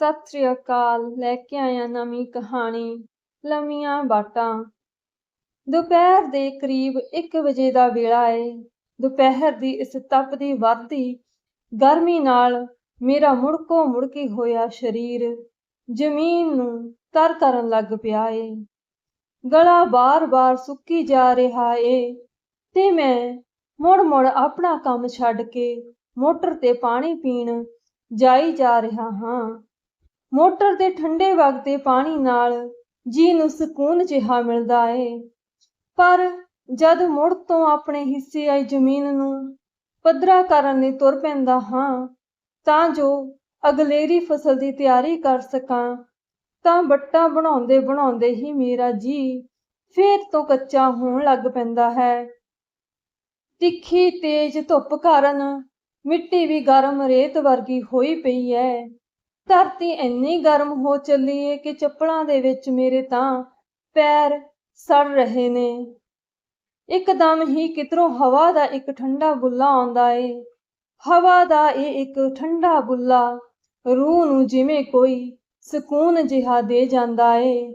ਸਤਿ ਸ੍ਰੀ ਅਕਾਲ, ਲੈ ਕੇ ਆਇਆ ਨਵੀਂ ਕਹਾਣੀ ਲੰਮੀਆਂ ਬਾਟਾਂ। ਦੁਪਹਿਰ ਦੇ ਕਰੀਬ 1 ਵਜੇ ਦਾ ਵੇਲਾ ਏ। ਦੁਪਹਿਰ ਦੀ ਇਸ ਤਪਦੀ ਵੱਧਦੀ ਗਰਮੀ ਨਾਲ ਮੇਰਾ ਮੁੜਕੋ ਮੁੜਕੀ ਹੋਇਆ ਸਰੀਰ ਜ਼ਮੀਨ ਨੂੰ ਤਰ ਕਰਨ ਲੱਗ ਪਿਆ ਏ। ਗਲਾ ਬਾਰ-ਬਾਰ ਸੁੱਕੀ ਜਾ ਰਿਹਾ ਏ ਤੇ ਮੈਂ ਮੁੜ-ਮੁੜ ਆਪਣਾ ਕੰਮ ਛੱਡ ਕੇ ਮੋਟਰ ਤੇ ਪਾਣੀ ਪੀਣ ਜਾਈ ਜਾ ਰਿਹਾ ਹਾਂ। ਮੋਟਰ ਦੇ ਠੰਡੇ ਵਗਦੇ ਪਾਣੀ ਨਾਲ ਜੀ ਨੂੰ ਸਕੂਨ ਜਿਹਾ ਮਿਲਦਾ ਏ। ਪਰ ਜਦ ਮੁੜ ਤੋਂ ਆਪਣੇ ਹਿੱਸੇ ਆਈ ਜ਼ਮੀਨ ਨੂੰ ਪੱਧਰਾ ਕਰਨ ਲਈ ਤੁਰ ਪੈਂਦਾ ਹਾਂ, ਤਾਂ ਜੋ ਅਗਲੇਰੀ ਫਸਲ ਦੀ ਤਿਆਰੀ ਕਰ ਸਕਾਂ, ਤਾਂ ਬੱਟਾ ਬਣਾਉਂਦੇ ਬਣਾਉਂਦੇ ਹੀ ਮੇਰਾ ਜੀ ਫੇਰ ਤੋਂ ਕੱਚਾ ਹੋਣ ਲੱਗ ਪੈਂਦਾ ਹੈ। ਤਿੱਖੀ ਤੇਜ਼ ਧੁੱਪ ਕਾਰਨ ਮਿੱਟੀ ਵੀ ਗਰਮ ਰੇਤ ਵਰਗੀ ਹੋਈ ਪਈ ਹੈ। ਧਰਤੀ ਇੰਨੀ ਗਰਮ ਹੋ ਚੱਲੀ ਏ ਕਿ ਚੱਪਲਾਂ ਦੇ ਵਿੱਚ ਮੇਰੇ ਤਾਂ ਪੈਰ ਸੜ ਰਹੇ ਨੇ। ਇੱਕਦਮ ਹੀ ਕਿਧਰੋਂ ਹਵਾ ਦਾ ਇੱਕ ਠੰਡਾ ਬੁੱਲਾ ਆਉਂਦਾ ਏ। ਹਵਾ ਦਾ ਇਹ ਇੱਕ ਠੰਡਾ ਬੁੱਲਾ ਰੂਹ ਨੂੰ ਜਿਵੇਂ ਕੋਈ ਸਕੂਨ ਜਿਹਾ ਦੇ ਜਾਂਦਾ ਏ।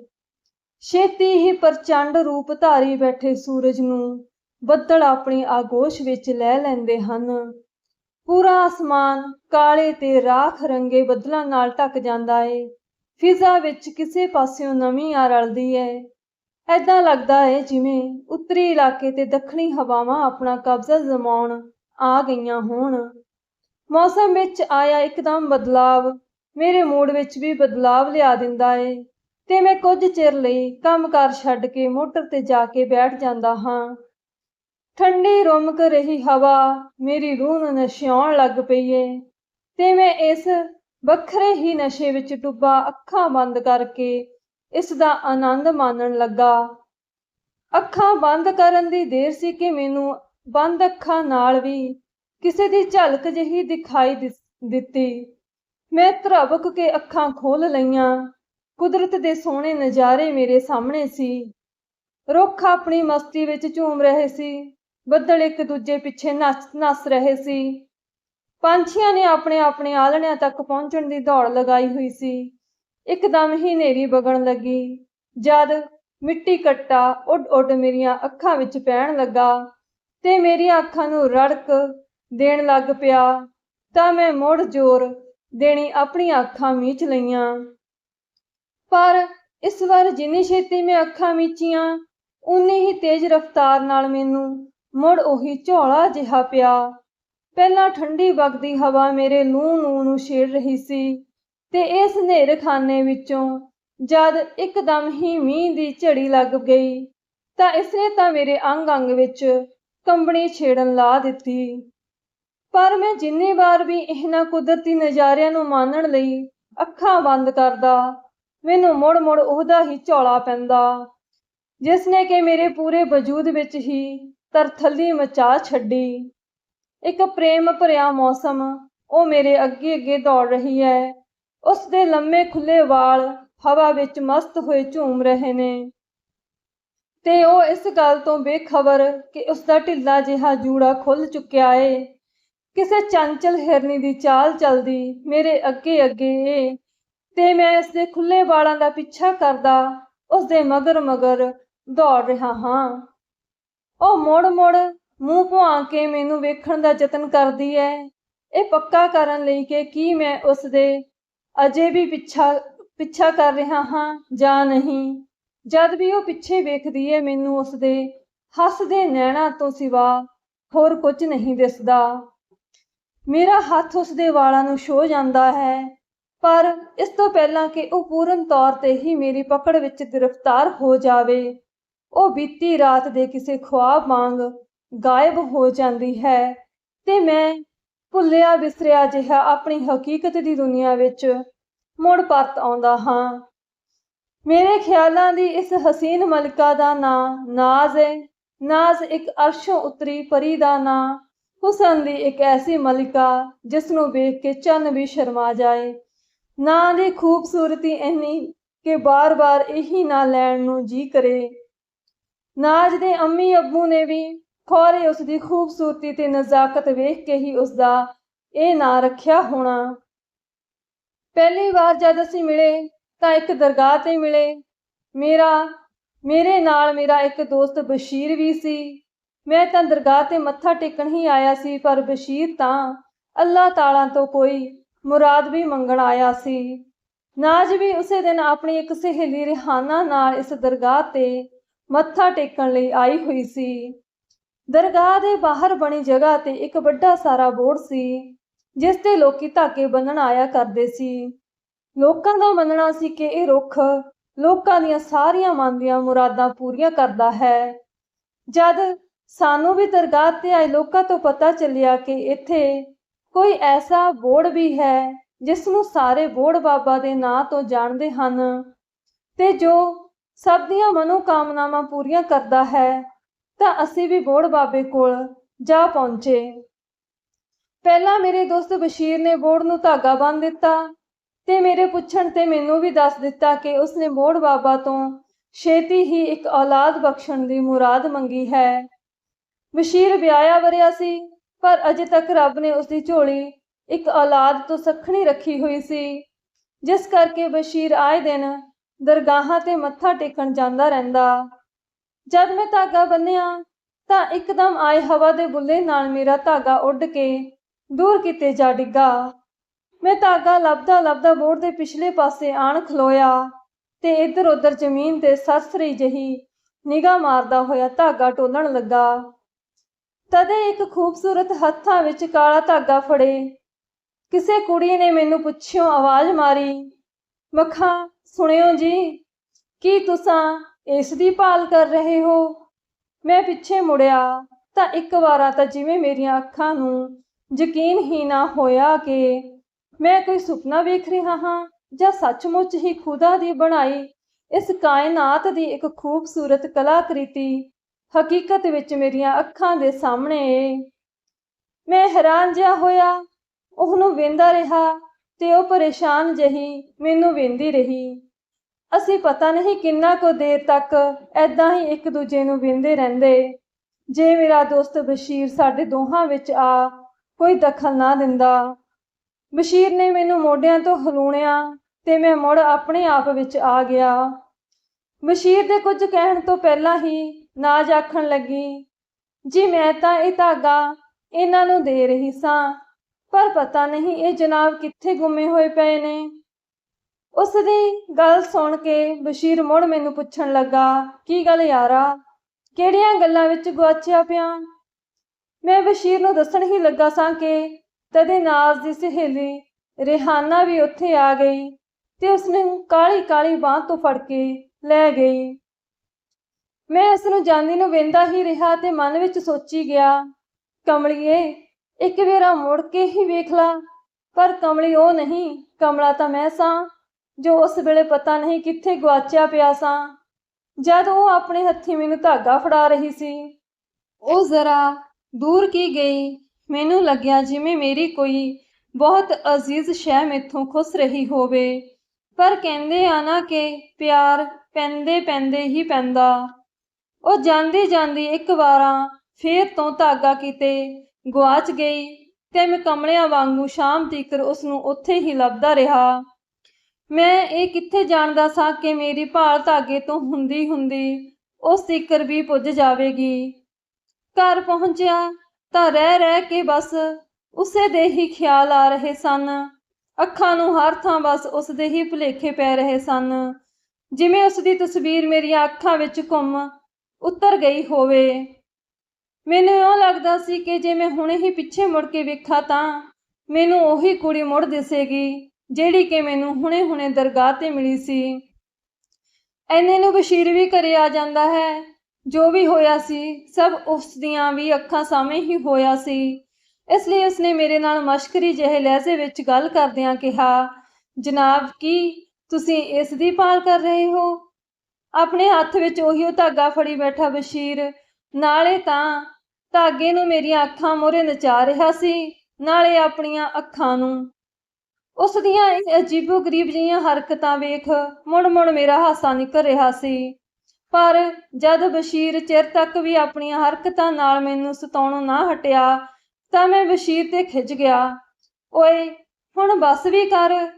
ਛੇਤੀ ਹੀ ਪ੍ਰਚੰਡ ਰੂਪ ਧਾਰੀ ਬੈਠੇ ਸੂਰਜ ਨੂੰ ਬੱਦਲ ਆਪਣੀ ਆਗੋਸ਼ ਵਿੱਚ ਲੈ ਲੈਂਦੇ ਹਨ। ਪੂਰਾ ਆਸਮਾਨ ਕਾਲੇ ਤੇ ਰਾਖ ਰੰਗੇ ਬੱਦਲਾਂ ਨਾਲ ਢੱਕ ਜਾਂਦਾ ਏ। ਫਿਜ਼ਾ ਵਿੱਚ ਕਿਸੇ ਪਾਸਿਓਂ ਨਵੀਂ ਆ ਰਲਦੀ ਏ। ਐਦਾਂ ਲੱਗਦਾ ਏ ਜਿਵੇਂ ਉੱਤਰੀ ਇਲਾਕੇ ਤੇ ਦੱਖਣੀ ਹਵਾਵਾਂ ਆਪਣਾ ਕਬਜ਼ਾ ਜਮਾਉਣ ਆ ਗਈਆਂ ਹੋਣ। ਮੌਸਮ ਵਿੱਚ ਆਇਆ ਇੱਕਦਮ ਬਦਲਾਵ। ਮੇਰੇ ਮੂਡ ਵਿੱਚ ਵੀ ਬਦਲਾਵ ਲਿਆ ਦਿੰਦਾ ਏ। ਤੇ ਮੈਂ ਕੁਝ ਚਿਰ ਲਈ ਕੰਮਕਾਰ ਛੱਡ ਕੇ ਮੋਟਰ ਤੇ ਜਾ ਕੇ ਬੈਠ ਜਾਂਦਾ ਹਾਂ। ਠੰਡੀ ਰੁਮਕ ਰਹੀ ਹਵਾ ਮੇਰੀ ਰੂਹ ਨੂੰ ਨਸ਼ਿਆਉਣ ਲੱਗ ਪਈ ਏ ਤੇ ਮੈਂ ਇਸ ਵੱਖਰੇ ਹੀ ਨਸ਼ੇ ਵਿੱਚ ਡੁੱਬਾ ਅੱਖਾਂ ਬੰਦ ਕਰਕੇ ਇਸ ਦਾ ਆਨੰਦ ਮਾਣਨ ਲੱਗਾ। ਅੱਖਾਂ ਬੰਦ ਕਰਨ ਦੀ ਦੇਰ ਸੀ ਕਿ ਮੈਨੂੰ ਬੰਦ ਅੱਖਾਂ ਨਾਲ ਵੀ ਕਿਸੇ ਦੀ ਝਲਕ ਜਿਹੀ ਦਿਖਾਈ ਦਿੱਤੀ। ਮੈਂ ਧਰਵਕ ਕੇ ਅੱਖਾਂ ਖੋਲ ਲਈਆਂ। ਕੁਦਰਤ ਦੇ ਸੋਹਣੇ ਨਜ਼ਾਰੇ ਮੇਰੇ ਸਾਹਮਣੇ ਸੀ। ਰੁੱਖ ਆਪਣੀ ਮਸਤੀ ਵਿੱਚ ਝੂਮ ਰਹੇ ਸੀ। ਬੱਦਲ ਇੱਕ ਦੂਜੇ ਪਿੱਛੇ ਨੱਚ ਨੱਸ ਰਹੇ ਸੀ। ਪੰਛੀਆਂ ਨੇ ਆਪਣੇ ਆਪਣੇ ਆਲਣਿਆਂ ਤੱਕ ਪਹੁੰਚਣ ਦੀ ਦੌੜ ਲਗਾਈ ਹੋਈ ਸੀ। ਇੱਕਦਮ ਹੀ ਹਨੇਰੀ ਵਗਣ ਲੱਗੀ। ਜਦ ਮਿੱਟੀ ਕੱਟਾ, ਉੱਡ ਉੱਡ ਮੇਰੀਆਂ ਅੱਖਾਂ ਵਿੱਚ ਪੈਣ ਲੱਗਾ ਤੇ ਮੇਰੀਆਂ ਅੱਖਾਂ ਨੂੰ ਰੜਕ ਦੇਣ ਲੱਗ ਪਿਆ, ਤਾਂ ਮੈਂ ਮੁੜ ਜ਼ੋਰ ਦੇਣੀ ਆਪਣੀਆਂ ਅੱਖਾਂ ਮੀਚ ਲਈਆਂ। ਪਰ ਇਸ ਵਾਰ ਜਿੰਨੀ ਛੇਤੀ ਮੈਂ ਅੱਖਾਂ ਮੀਚੀਆਂ ਉਨੀ ਹੀ ਤੇਜ਼ ਰਫ਼ਤਾਰ ਨਾਲ ਮੈਨੂੰ ਮੁੜ ਉਹੀ ਝੋਲਾ ਜਿਹਾ ਪਿਆ। ਪਹਿਲਾਂ ਠੰਡੀ ਵਗਦੀ ਹਵਾ ਮੇਰੇ ਲੂੰ ਨੂੰ ਨੂੰ ਛੇੜ ਰਹੀ ਸੀ ਤੇ ਇਸ ਹਨੇਰ ਖਾਨੇ ਵਿੱਚੋਂ ਜਦ ਇੱਕਦਮ ਹੀ ਮੀਂਹ ਦੀ ਝੜੀ ਲੱਗ ਗਈ, ਤਾਂ ਇਸਨੇ ਤਾਂ ਮੇਰੇ ਅੰਗ ਅੰਗ ਵਿੱਚ ਕੰਬਣੀ ਛੇੜਨ ਲਾ ਦਿੱਤੀ। ਪਰ ਮੈਂ ਜਿੰਨੀ ਵਾਰ ਵੀ ਇਹਨਾਂ ਕੁਦਰਤੀ ਨਜ਼ਾਰਿਆਂ ਨੂੰ ਮਾਣਨ ਲਈ ਅੱਖਾਂ ਬੰਦ ਕਰਦਾ, ਮੈਨੂੰ ਮੁੜ-ਮੁੜ ਉਹਦਾ ਹੀ ਝੋਲਾ ਪੈਂਦਾ, ਜਿਸ ਨੇ ਕਿ ਮੇਰੇ ਪੂਰੇ ਵਜੂਦ ਵਿੱਚ ਹੀ ਤਰਥੱਲੀ ਮਚਾ ਛੱਡੀ। ਇੱਕ ਪ੍ਰੇਮ ਭਰਿਆ ਮੌਸਮ, ਉਹ ਮੇਰੇ ਅੱਗੇ ਅੱਗੇ ਦੌੜ ਰਹੀ ਹੈ। ਉਸ ਦੇ ਲੰਮੇ ਖੁੱਲੇ ਵਾਲ ਹਵਾ ਵਿੱਚ ਮਸਤ ਹੋਏ ਝੂਮ ਰਹੇ ਨੇ। ਤੇ ਉਹ ਇਸ ਗੱਲ ਤੋਂ ਬੇਖਬਰ ਕਿ ਉਸ ਦਾ ਢਿੱਲਾ ਜਿਹਾ ਜੂੜਾ ਖੁੱਲ ਚੁੱਕਿਆ ਏ। ਕਿਸੇ ਚੰਚਲ ਹਿਰਨੀ ਦੀ ਚਾਲ ਚਲਦੀ, ਮੇਰੇ ਅੱਗੇ ਅੱਗੇ ਏ। ਤੇ ਮੈਂ ਇਸ ਦੇ ਖੁੱਲੇ ਵਾਲਾਂ ਦਾ ਪਿੱਛਾ ਕਰਦਾ, ਉਸ ਦੇ ਮਗਰ ਮਗਰ ਦੌੜ ਰਿਹਾ ਹਾਂ। ਉਹ ਮੋੜ-ਮੋੜ ਮੂੰਹ ਭੁਆ ਕੇ ਮੈਨੂੰ ਵੇਖਣ ਦਾ ਯਤਨ ਕਰਦੀ ਹੈ ਇਹ ਪੱਕਾ ਕਰਨ ਲਈ ਕਿ ਕੀ ਮੈਂ ਉਸ ਦੇ ਅਜੇ ਵੀ ਪਿੱਛਾ ਪਿੱਛਾ ਕਰ ਰਿਹਾ ਹਾਂ ਜਾਂ ਨਹੀਂ। ਜਦ ਵੀ ਉਹ ਪਿੱਛੇ ਵੇਖਦੀ ਹੈ ਮੈਨੂੰ ਉਸ ਦੇ ਹੱਸਦੇ ਨੈਣਾ ਤੋਂ ਸਿਵਾ ਹੋਰ ਕੁਝ ਨਹੀਂ ਦਿਸਦਾ। ਮੇਰਾ ਹੱਥ ਉਸ ਦੇ ਵਾਲਾਂ ਨੂੰ ਛੋ ਜਾਂਦਾ ਹੈ, ਪਰ ਇਸ ਤੋਂ ਪਹਿਲਾਂ ਕਿ ਉਹ ਪੂਰਨ ਤੌਰ ਤੇ ਹੀ ਮੇਰੀ ਪਕੜ ਵਿੱਚ ਗ੍ਰਿਫਤਾਰ ਹੋ ਜਾਵੇ ਉਹ ਬੀਤੀ ਰਾਤ ਦੇ ਕਿਸੇ ਖੁਆਬ ਵਾਂਗ ਗਾਇਬ ਹੋ ਜਾਂਦੀ ਹੈ ਤੇ ਮੈਂ ਭੁੱਲਿਆ ਵਿਸਰਿਆ ਜਿਹਾ ਆਪਣੀ ਹਕੀਕਤ ਦੀ ਦੁਨੀਆ ਵਿੱਚ ਮੁੜ ਪਰਤ ਆਉਂਦਾ ਹਾਂ। ਮੇਰੇ ਖਿਆਲਾਂ ਦੀ ਇਸ ਹਸੀਨ ਮਲਕਾ ਦਾ ਨਾਂ ਨਾਜ਼ ਹੈ ਨਾਜ਼ ਇੱਕ ਅਰਸ਼ੋਂ ਉਤਰੀ ਪਰੀ ਦਾ ਨਾਂ। ਹੁਸਨ ਦੀ ਇੱਕ ਐਸੀ ਮਲਿਕਾ ਜਿਸ ਨੂੰ ਵੇਖ ਕੇ ਚੰਨ ਵੀ ਸ਼ਰਮਾ ਜਾਏ। ਨਾਂ ਦੀ ਖੂਬਸੂਰਤੀ ਇੰਨੀ ਕਿ ਬਾਰ-ਬਾਰ ਇਹੀ ਨਾਂ ਲੈਣ ਨੂੰ ਜੀ ਕਰੇ। ਨਾਜ ਦੇ ਅੰਮੀ ਅੱਬੂ ਨੇ ਵੀ ਖੋਰੇ ਉਸ ਦੀ ਖੂਬਸੂਰਤੀ ਤੇ ਨਜ਼ਾਕਤ ਵੇਖ ਕੇ ਹੀ ਉਸ ਦਾ ਇਹ ਨਾਂ ਰੱਖਿਆ ਹੋਣਾ। ਪਹਿਲੀ ਵਾਰ ਜਦ ਅਸੀਂ ਮਿਲੇ ਤਾਂ ਇੱਕ ਦਰਗਾਹ ਤੇ ਮਿਲੇ। ਮੇਰਾ, ਮੇਰੇ ਨਾਲ ਮੇਰਾ ਇੱਕ ਦੋਸਤ ਬਸ਼ੀਰ ਵੀ ਸੀ। ਮੈਂ ਤਾਂ ਦਰਗਾਹ ਤੇ ਮੱਥਾ ਟੇਕਣ ਹੀ ਆਇਆ ਸੀ, ਪਰ ਬਸ਼ੀਰ ਤਾਂ ਅੱਲਾਹ ਤਾਲਾ ਤੋਂ ਕੋਈ ਮੁਰਾਦ ਵੀ ਮੰਗਣ ਆਇਆ ਸੀ। ਨਾਜ ਵੀ ਉਸੇ ਦਿਨ ਆਪਣੀ ਇੱਕ ਸਹੇਲੀ ਰਿਹਾਨਾ ਨਾਲ ਇਸ ਦਰਗਾਹ ਤੇ ਮੱਥਾ ਟੇਕਣ ਲਈ ਆਈ ਹੋਈ ਸੀ। ਦਰਗਾਹ ਦੇ ਬਾਹਰ ਬਣੀ ਜਗ੍ਹਾ ਤੇ ਇੱਕ ਵੱਡਾ ਸਾਰਾ ਬੋਰਡ ਸੀ, ਜਿਸ ਤੇ ਲੋਕੀ ਧਾਗੇ ਬੰਨਣ ਆਇਆ ਕਰਦੇ ਸੀ। ਲੋਕਾਂ ਦਾ ਮੰਨਣਾ ਸੀ ਕਿ ਇਹ ਰੁੱਖ ਲੋਕਾਂ ਦੀਆਂ ਸਾਰੀਆਂ ਮਨ ਦੀਆਂ ਮੁਰਾਦਾਂ ਪੂਰੀਆਂ ਕਰਦਾ ਹੈ। ਜਦ ਸਾਨੂੰ ਵੀ ਦਰਗਾਹ ਤੇ ਆਏ ਲੋਕਾਂ ਤੋਂ ਪਤਾ ਚੱਲਿਆ ਕਿ ਇੱਥੇ ਕੋਈ ਐਸਾ ਬੋਰਡ ਵੀ ਹੈ, ਜਿਸ ਨੂੰ ਸਾਰੇ ਬੋਰਡ ਬਾਬਾ ਦੇ ਨਾਂ ਤੋਂ ਜਾਣਦੇ ਹਨ ਤੇ ਜੋ ਸਭ ਦੀਆਂ ਮਨੋਕਾਮਨਾਵਾਂ ਪੂਰੀਆਂ ਕਰਦਾ ਹੈ, ਤਾਂ ਅਸੀਂ ਵੀ ਬੋੜ ਬਾਬੇ ਕੋਲ ਜਾ ਪਹੁੰਚੇ। ਪਹਿਲਾਂ ਮੇਰੇ ਦੋਸਤ ਬਸ਼ੀਰ ਨੇ ਬੋੜ ਨੂੰ ਧਾਗਾ ਬੰਨ ਦਿੱਤਾ ਤੇ ਮੇਰੇ ਪੁੱਛਣ ਤੇ ਮੈਨੂੰ ਵੀ ਦੱਸ ਦਿੱਤਾ ਕਿ ਉਸਨੇ ਬੋੜ ਬਾਬਾ ਤੋਂ ਛੇਤੀ ਹੀ ਇੱਕ ਔਲਾਦ ਬਖਸ਼ਣ ਦੀ ਮੁਰਾਦ ਮੰਗੀ ਹੈ। ਬਸ਼ੀਰ ਵਿਆਹਿਆ ਵਰਿਆ ਸੀ, ਪਰ ਅਜੇ ਤੱਕ ਰੱਬ ਨੇ ਉਸਦੀ ਝੋਲੀ ਇੱਕ ਔਲਾਦ ਤੋਂ ਸਖਣੀ ਰੱਖੀ ਹੋਈ ਸੀ, ਜਿਸ ਕਰਕੇ ਬਸ਼ੀਰ ਆਏ ਦਿਨ ਦਰਗਾਹਾਂ ਤੇ ਮੱਥਾ ਟੇਕਣ ਜਾਂਦਾ ਰਹਿੰਦਾ। ਜਦ ਮੈਂ ਧਾਗਾ ਬੰਨਿਆ ਤਾਂ ਇੱਕਦਮ ਆਏ ਹਵਾ ਦੇ ਬੁੱਲੇ ਨਾਲ ਮੇਰਾ ਧਾਗਾ ਉੱਡ ਕੇ ਦੂਰ ਕਿਤੇ ਜਾ ਡਿੱਗਾ। ਮੈਂ ਧਾਗਾ ਲੱਭਦਾ ਲੱਭਦਾ ਬੋਰਡ ਦੇ ਪਿਛਲੇ ਪਾਸੇ ਆਣ ਖਲੋਇਆ ਤੇ ਇੱਧਰ ਉੱਧਰ ਜ਼ਮੀਨ ਤੇ ਸਸਰੀ ਜਹੀ ਨਿਗਾਹ ਮਾਰਦਾ ਹੋਇਆ ਧਾਗਾ ਟੋਲਣ ਲੱਗਾ। ਤਦੇ ਇੱਕ ਖੂਬਸੂਰਤ ਹੱਥਾਂ ਵਿੱਚ ਕਾਲਾ ਧਾਗਾ ਫੜੇ। ਕਿਸੇ ਕੁੜੀ ਨੇ ਮੈਨੂੰ ਪੁੱਛਿਓ ਆਵਾਜ਼ ਮਾਰੀ ਮੱਖਾਂ ਸੁਣਿਓ ਜੀ, ਕੀ ਤੁਸੀਂ ਇਸ ਦੀ ਭਾਲ ਕਰ ਰਹੇ ਹੋ? ਮੈਂ ਪਿੱਛੇ ਮੁੜਿਆ ਤਾਂ ਇੱਕ ਵਾਰਾ ਤਾਂ ਜਿਵੇਂ ਮੇਰੀਆਂ ਅੱਖਾਂ ਨੂੰ ਯਕੀਨ ਹੀ ਨਾ ਹੋਇਆ ਕਿ ਮੈਂ ਕੋਈ ਸੁਪਨਾ ਵੇਖ ਰਿਹਾ ਹਾਂ ਜਾਂ ਸੱਚਮੁੱਚ ਹੀ ਖੁਦਾ ਦੀ ਬਣਾਈ ਇਸ ਕਾਇਨਾਤ ਦੀ ਇੱਕ ਖੂਬਸੂਰਤ ਕਲਾਕ੍ਰਿਤੀ ਹਕੀਕਤ ਵਿੱਚ ਮੇਰੀਆਂ ਅੱਖਾਂ ਦੇ ਸਾਹਮਣੇ। ਏ ਮੈਂ ਹੈਰਾਨ ਜਿਹਾ ਹੋਇਆ, ਉਹਨੂੰ ਵੇਂਦਾ ਰਿਹਾ ਤੇ ਉਹ ਪਰੇਸ਼ਾਨ ਜਹੀ ਮੈਨੂੰ ਵੇਂਦੀ ਰਹੀ। ਅਸੀਂ ਪਤਾ ਨਹੀਂ ਕਿੰਨਾ ਕੁ ਦੇਰ ਤੱਕ ਐਦਾਂ ਹੀ ਇੱਕ ਦੂਜੇ ਨੂੰ ਵੇਂਦੇ ਰਹਿੰਦੇ। ਜੇ ਮੇਰਾ ਦੋਸਤ ਬਸ਼ੀਰ ਸਾਡੇ ਦੋਹਾਂ ਵਿੱਚ ਆ, ਕੋਈ ਦਖਲ ਨਾ ਦਿੰਦਾ। ਬਸ਼ੀਰ ਨੇ ਮੈਨੂੰ ਮੋਢਿਆਂ ਤੋਂ ਹਲੂਣਿਆ ਤੇ ਮੈਂ ਮੁੜ ਆਪਣੇ ਆਪ ਵਿੱਚ ਆ ਗਿਆ। ਬਸ਼ੀਰ ਦੇ ਕੁਝ ਕਹਿਣ ਤੋਂ ਪਹਿਲਾਂ ਹੀ ਨਾਜ ਆਖਣ ਲੱਗੀ, ਜੀ ਮੈਂ ਤਾਂ ਇਹ ਧਾਗਾ ਇਹਨਾਂ ਨੂੰ ਦੇ ਰਹੀ ਸਾਂ। ਪਰ ਪਤਾ ਨਹੀਂ ਇਹ ਜਨਾਬ ਕਿੱਥੇ ਗੁੰਮੇ ਹੋਏ ਪਏ ਨੇ। ਉਸ ਦੀ ਗੱਲ ਸੁਣ ਕੇ ਬਸ਼ੀਰ ਮੁੜ ਮੈਨੂੰ ਪੁੱਛਣ ਲੱਗਾ, ਕੀ ਗੱਲ ਯਾਰਾ, ਕਿਹੜੀਆਂ ਗੱਲਾਂ ਵਿੱਚ ਗੁਆਚਿਆ ਪਿਆ? ਮੈਂ ਬਸ਼ੀਰ ਨੂੰ ਦੱਸਣ ਹੀ ਲੱਗਾ ਸਾਂ ਕਿ ਤਦੇ ਨਾਜ਼ ਦੀ ਸਹੇਲੀ ਰਿਹਾਨਾ ਵੀ ਉੱਥੇ ਆ ਗਈ ਤੇ ਉਸਨੇ ਕਾਲੀ ਕਾਲੀ ਬਾਹ ਤੋਂ ਫੜ ਕੇ ਲੈ ਗਈ। ਮੈਂ ਇਸ ਨੂੰ ਜਾਂਦੀ ਨੂੰ ਵੇਂਦਾ ਹੀ ਰਿਹਾ ਤੇ ਮਨ ਵਿੱਚ ਸੋਚੀ ਗਿਆ, ਕਮਲੀਏ ਇੱਕ ਵੇਰਾ ਮੁੜ ਕੇ ਹੀ ਵੇਖ ਲਾ। ਪਰ ਕਮਲੀ ਉਹ ਨਹੀਂ, ਕਮਲਾ ਤਾਂ ਮੈਂ ਸਾਂ, ਜੋ ਉਸ ਵੇਲੇ ਪਤਾ ਨਹੀਂ ਕਿੱਥੇ ਗਵਾਚਿਆ ਪਿਆ ਸਾਂ। ਜਦ ਉਹ ਆਪਣੇ ਹੱਥੀ ਮੈਨੂੰ ਧਾਗਾ ਫੜਾ ਰਹੀ ਸੀ, ਉਹ ਜ਼ਰਾ ਦੂਰ ਕੀ ਗਈ? ਮੈਨੂੰ ਲੱਗਿਆ ਜਿਵੇਂ ਮੇਰੀ ਕੋਈ ਬਹੁਤ ਅਜ਼ੀਜ਼ ਸ਼ੈ ਮੇਥੋਂ ਖੁੱਸ ਰਹੀ ਹੋਵੇ। ਪਰ ਕਹਿੰਦੇ ਆ ਨਾ ਕਿ ਪਿਆਰ ਪੈਂਦੇ ਪੈਂਦੇ ਹੀ ਪੈਂਦਾ। ਉਹ ਜਾਂਦੀ ਜਾਂਦੀ ਇੱਕ ਵਾਰਾਂ ਫੇਰ ਤੋਂ ਧਾਗਾ ਕਿਤੇ ਗਵਾਚ ਗਈ ਤੇ ਮੈਂ ਕਮਲਿਆਂ ਵਾਂਗੂ ਸ਼ਾਮ ਤੀਕਰ ਉਸ ਨੂੰ ਉੱਥੇ ਹੀ ਲੱਭਦਾ ਰਿਹਾ। ਮੈਂ ਇਹ ਕਿੱਥੇ ਜਾਣਦਾ ਸਾਂ ਕਿ ਮੇਰੀ ਭਾਲ ਧਾਗੇ ਤੋਂ ਹੁੰਦੀ ਹੁੰਦੀ ਉਸ ਤੀਕਰ ਵੀ ਪੁੱਜ ਜਾਵੇਗੀ। ਘਰ ਪਹੁੰਚਿਆ ਤਾਂ ਰਹਿ ਰਹਿ ਕੇ ਬਸ ਉਸੇ ਦੇ ਹੀ ਖਿਆਲ ਆ ਰਹੇ ਸਨ। ਅੱਖਾਂ ਨੂੰ ਹਰ ਥਾਂ ਬਸ ਉਸ ਦੇ ਹੀ ਭੁਲੇਖੇ ਪੈ ਰਹੇ ਸਨ। ਜਿਵੇਂ ਉਸ ਦੀ ਤਸਵੀਰ ਮੇਰੀਆਂ ਅੱਖਾਂ ਵਿੱਚ ਘੁੰਮ ਉਤਰ ਗਈ ਹੋਵੇ। ਮੈਨੂੰ ਇਉਂ ਲੱਗਦਾ ਸੀ ਕਿ ਜੇ ਮੈਂ ਹੁਣੇ ਹੀ ਪਿੱਛੇ ਮੁੜ ਕੇ ਵੇਖਾਂ ਤਾਂ ਮੈਨੂੰ ਉਹੀ ਕੁੜੀ ਮੁੜ ਦਿਸੇਗੀ, ਜਿਹੜੀ ਕਿ ਮੈਨੂੰ ਹੁਣੇ-ਹੁਣੇ ਦਰਗਾਹ ਤੇ ਮਿਲੀ ਸੀ। ਐਨੇ ਨੂੰ ਬਸ਼ੀਰ ਵੀ ਘਰੇ ਆ ਜਾਂਦਾ ਹੈ। ਜੋ ਵੀ ਹੋਇਆ ਸੀ, ਸਭ ਉਸ ਦੀਆਂ ਵੀ ਅੱਖਾਂ ਸਾਹਮਣੇ ਹੀ ਹੋਇਆ ਸੀ। ਇਸ ਲਈ ਉਸਨੇ ਮੇਰੇ ਨਾਲ ਮਸ਼ਕਰੀ ਜਿਹੇ ਲਹਿਜ਼ੇ ਵਿੱਚ ਗੱਲ ਕਰਦਿਆਂ ਕਿਹਾ, ਜਨਾਬ ਕੀ ਤੁਸੀਂ ਇਸ ਦੀ ਭਾਲ ਕਰ ਰਹੇ ਹੋ? ਆਪਣੇ ਹੱਥ ਵਿੱਚ ਉਹੀ ਉਹ ਧਾਗਾ ਫੜੀ ਬੈਠਾ ਬਸ਼ੀਰ, ਨਾਲੇ ਤਾਂ ਧਾਗੇ ਨੂੰ ਮੇਰੀਆਂ ਅੱਖਾਂ ਮੋਰੇ ਨਚਾ ਰਿਹਾ ਸੀ, ਨਾਲੇ ਆਪਣੀਆਂ ਅੱਖਾਂ ਨੂੰ। ਉਸ ਦੀਆਂ ਅਜੀਬੋ ਗਰੀਬ ਜਿਹੀਆਂ ਹਰਕਤਾਂ ਵੇਖ ਮੁੜ-ਮੁੜ ਮੇਰਾ ਹਾਸਾ ਨਿਕਲ ਰਿਹਾ ਸੀ। ਪਰ ਜਦ ਬਸ਼ੀਰ ਚਿਰ ਤੱਕ ਵੀ ਆਪਣੀਆਂ ਹਰਕਤਾਂ ਨਾਲ ਮੈਨੂੰ ਸਤਾਉਣੋਂ ਨਾ ਹਟਿਆ, ਤਾਂ ਮੈਂ ਬਸ਼ੀਰ ਤੇ ਖਿੱਚ ਗਿਆ। ਓਏ, ਹੁਣ ਬਸ ਵੀ ਕਰ,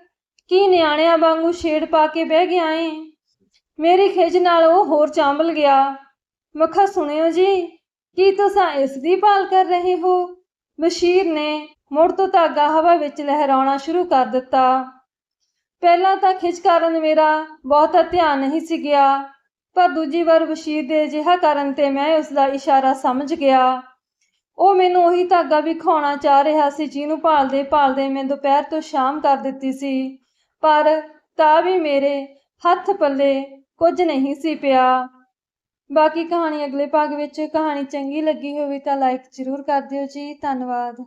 ਕੀ ਨਿਆਣਿਆਂ ਵਾਂਗੂ ਛੇੜ ਪਾ ਕੇ ਬਹਿ ਗਿਆ ਏ? ਮੇਰੀ ਖਿਜ ਨਾਲ ਉਹ ਹੋਰ ਚਾਂਬਲ ਗਿਆ। ਮੱਖਾ ਸੁਣਿਓ ਜੀ ਕੀ ਤੁਸੀਂ ਇਸ ਦੀ ਭਾਲ ਕਰ ਰਹੇ ਹੋ? ਬਸ਼ੀਰ ਨੇ ਮੁੜ ਤੋਂ ਧਾਗਾ ਹਵਾ ਵਿੱਚ ਲਹਿਰਾਉਣਾ ਸ਼ੁਰੂ ਕਰ ਦਿੱਤਾ। ਪਹਿਲਾਂ ਤਾਂ ਖਿੱਚ ਕਾਰਨ ਮੇਰਾ ਬਹੁਤਾ ਧਿਆਨ ਨਹੀਂ ਸੀ ਗਿਆ, ਪਰ ਦੂਜੀ ਵਾਰ ਬਸ਼ੀਰ ਦੇ ਅਜਿਹਾ ਕਰਨ ਤੇ ਮੈਂ ਉਸ ਦਾ ਇਸ਼ਾਰਾ ਸਮਝ ਗਿਆ। ਉਹ ਮੈਨੂੰ ਉਹੀ ਧਾਗਾ ਵਿਖਾਉਣਾ ਚਾਹ ਰਿਹਾ ਸੀ ਜਿਹਨੂੰ ਭਾਲਦੇ ਭਾਲਦੇ ਮੈਂ ਦੁਪਹਿਰ ਤੋਂ ਸ਼ਾਮ ਕਰ ਦਿੱਤੀ ਸੀ, ਪਰ ਤਾਂ ਵੀ ਮੇਰੇ ਹੱਥ ਪੱਲੇ ਕੁਝ ਨਹੀਂ ਸੀ ਪਿਆ। ਬਾਕੀ ਕਹਾਣੀ ਅਗਲੇ ਭਾਗ ਵਿੱਚ ਕਹਾਣੀ ਚੰਗੀ ਲੱਗੀ ਹੋਵੇ ਤਾਂ ਲਾਈਕ ਜ਼ਰੂਰ ਕਰ ਦਿਓ ਜੀ। ਧੰਨਵਾਦ।